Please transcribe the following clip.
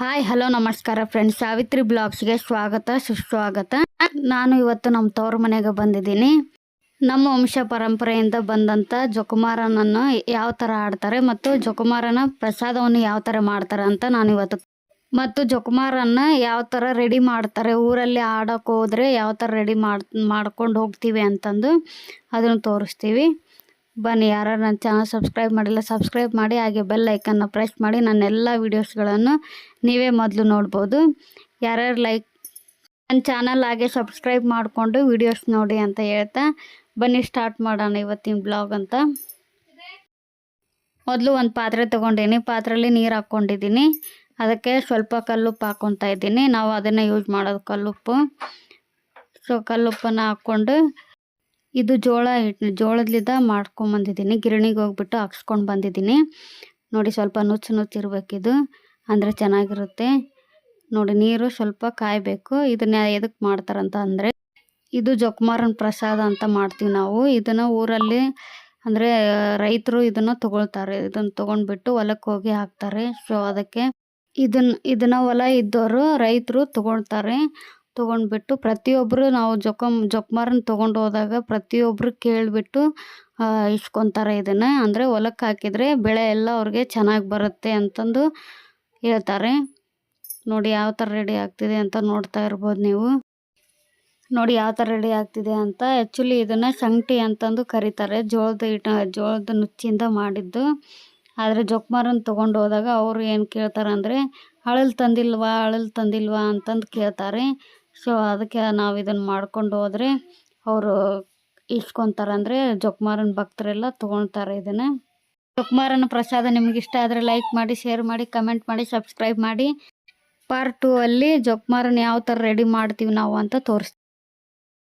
Hi, hello, ನಮಸ್ಕಾರ friends Savitri ಬ್ಲಾಗ್ಸ್ಗೆ ಸ್ವಾಗತ, ಸುಸ್ವಾಗತ. ನಾನು ಇವತ್ತು ನಮ್ಮ ತವ್ರ ಮನೆಗೆ ಬಂದಿದ್ದೀನಿ. ನಮ್ಮ ವಂಶ ಪರಂಪರೆಯಿಂದ ಬಂದಂಥ ಜೊಕುಮಾರನನ್ನು ಯಾವ ಥರ ಆಡ್ತಾರೆ ಮತ್ತು ಜೊಕುಮಾರನ ಪ್ರಸಾದವನ್ನು ಯಾವ ಥರ ಮಾಡ್ತಾರೆ ಅಂತ ನಾನು ಇವತ್ತು ಮತ್ತು ಜೊಕುಮಾರನ್ನ ಯಾವ ಥರ ರೆಡಿ ಮಾಡ್ತಾರೆ, ಊರಲ್ಲಿ ಆಡೋಕೆ ಹೋದರೆ ಯಾವ ಥರ ರೆಡಿ ಮಾಡಿ, ಮಾಡ್ಕೊಂಡು ಹೋಗ್ತೀವಿ ಅಂತಂದು ಅದನ್ನು ತೋರಿಸ್ತೀವಿ. ಬನ್ನಿ ಯಾರು ನನ್ನ ಚಾನಲ್ ಸಬ್ಸ್ಕ್ರೈಬ್ ಮಾಡಿಲ್ಲ ಸಬ್ಸ್ಕ್ರೈಬ್ ಮಾಡಿ, ಹಾಗೆ ಬೆಲ್ ಐಕನ್ನ ಪ್ರೆಸ್ ಮಾಡಿ, ನನ್ನ ಎಲ್ಲ ವೀಡಿಯೋಸ್ಗಳನ್ನು ನೀವೇ ಮೊದಲು ನೋಡ್ಬೋದು. ಯಾರ್ಯಾರು ಲೈಕ್ ನನ್ನ ಚಾನಲ್ ಹಾಗೆ ಸಬ್ಸ್ಕ್ರೈಬ್ ಮಾಡಿಕೊಂಡು ವೀಡಿಯೋಸ್ ನೋಡಿ ಅಂತ ಹೇಳ್ತಾ, ಬನ್ನಿ ಸ್ಟಾರ್ಟ್ ಮಾಡೋಣ ಇವತ್ತಿನ ಬ್ಲಾಗ್ ಅಂತ. ಮೊದಲು ಒಂದು ಪಾತ್ರೆ ತೊಗೊಂಡಿನಿ ಪಾತ್ರೆಯಲ್ಲಿ ನೀರು ಹಾಕ್ಕೊಂಡಿದ್ದೀನಿ ಅದಕ್ಕೆ ಸ್ವಲ್ಪ ಕಲ್ಲುಪ್ಪು ಹಾಕ್ಕೊತಾ ಇದ್ದೀನಿ. ನಾವು ಅದನ್ನು ಯೂಸ್ ಮಾಡೋದು ಕಲ್ಲುಪ್ಪು. ಸೊ ಕಲ್ಲುಪ್ಪನ್ನು ಹಾಕ್ಕೊಂಡು ಇದು ಜೋಳ ಹಿಟ್ಟು ಜೋಳದ್ಲಿದ್ದ ಮಾಡ್ಕೊಂಬಂದಿದ್ದೀನಿ ಗಿರಣಿಗೆ ಹೋಗ್ಬಿಟ್ಟು ಹಾಕ್ಸ್ಕೊಂಡು ಬಂದಿದ್ದೀನಿ. ನೋಡಿ ಸ್ವಲ್ಪ ನುಚ್ಚು ನುಚ್ಚಿರ್ಬೇಕಿದು ಅಂದರೆ ಚೆನ್ನಾಗಿರುತ್ತೆ. ನೋಡಿ ನೀರು ಸ್ವಲ್ಪ ಕಾಯಬೇಕು. ಇದನ್ನ ಎದಕ್ಕೆ ಮಾಡ್ತಾರಂತ ಅಂದರೆ ಇದು ಜೊಕ್ಮಾರನ ಪ್ರಸಾದ ಅಂತ ಮಾಡ್ತೀವಿ ನಾವು. ಇದನ್ನು ಊರಲ್ಲಿ ಅಂದರೆ ರೈತರು ಇದನ್ನು ತಗೊಳ್ತಾರೆ. ಇದನ್ನು ತೊಗೊಂಡ್ಬಿಟ್ಟು ಹೊಲಕ್ಕೆ ಹೋಗಿ ಹಾಕ್ತಾರೆ. ಸೊ ಅದಕ್ಕೆ ಇದನ್ನ ಇದನ್ನ ಹೊಲ ಇದ್ದವರು ರೈತರು ತಗೊಳ್ತಾರೆ. ತೊಗೊಂಡ್ಬಿಟ್ಟು ಪ್ರತಿಯೊಬ್ಬರು ನಾವು ಜೊಕಮ್ ಜೊಕ್ಮಾರನ್ನ ತೊಗೊಂಡು ಹೋದಾಗ ಪ್ರತಿಯೊಬ್ಬರು ಕೇಳಿಬಿಟ್ಟು ಇಸ್ಕೊತಾರೆ ಇದನ್ನು. ಅಂದರೆ ಹೊಲಕ್ಕೆ ಹಾಕಿದರೆ ಬೆಳೆ ಎಲ್ಲ ಅವ್ರಿಗೆ ಚೆನ್ನಾಗಿ ಬರುತ್ತೆ ಅಂತಂದು ಹೇಳ್ತಾರೆ. ನೋಡಿ ಯಾವ ಥರ ರೆಡಿ ಆಗ್ತಿದೆ ಅಂತ ನೋಡ್ತಾ ಇರ್ಬೋದು ನೀವು. ನೋಡಿ ಯಾವ ಥರ ರೆಡಿ ಆಗ್ತಿದೆ ಅಂತ. ಆ್ಯಕ್ಚುಲಿ ಇದನ್ನು ಶಂಕ್ಟಿ ಅಂತಂದು ಕರೀತಾರೆ. ಜೋಳದ ಇಟ ಜೋಳದ ನುಚ್ಚಿಂದ ಮಾಡಿದ್ದು. ಆದರೆ ಜೊಕ್ಮಾರನ್ನ ತೊಗೊಂಡು ಹೋದಾಗ ಅವರು ಏನು ಕೇಳ್ತಾರೆ ಅಂದರೆ, ಅಳಲ್ ತಂದಿಲ್ವಾ ಅಳಲ್ ತಂದಿಲ್ವಾ ಅಂತಂದು ಕೇಳ್ತಾರೆ. ಸೊ ಅದಕ್ಕೆ ನಾವು ಇದನ್ನು ಮಾಡ್ಕೊಂಡು ಹೋದರೆ ಅವರು ಇಸ್ಕೊತಾರೆ ಅಂದರೆ ಜೊಕ್ಮಾರನ್ ಭಕ್ತರೆಲ್ಲ ತೊಗೊಳ್ತಾರೆ ಇದನ್ನು. ಜೊಕ್ಮಾರನ ಪ್ರಸಾದ ನಿಮ್ಗೆ ಇಷ್ಟ ಆದರೆ ಲೈಕ್ ಮಾಡಿ ಶೇರ್ ಮಾಡಿ ಕಮೆಂಟ್ ಮಾಡಿ ಸಬ್ಸ್ಕ್ರೈಬ್ ಮಾಡಿ. ಪಾರ್ಟ್ ಟೂ ಅಲ್ಲಿ ಜೊಕ್ಮಾರನ್ ಯಾವ ಥರ ರೆಡಿ ಮಾಡ್ತೀವಿ ನಾವು ಅಂತ ತೋರಿಸ್ತೀವಿ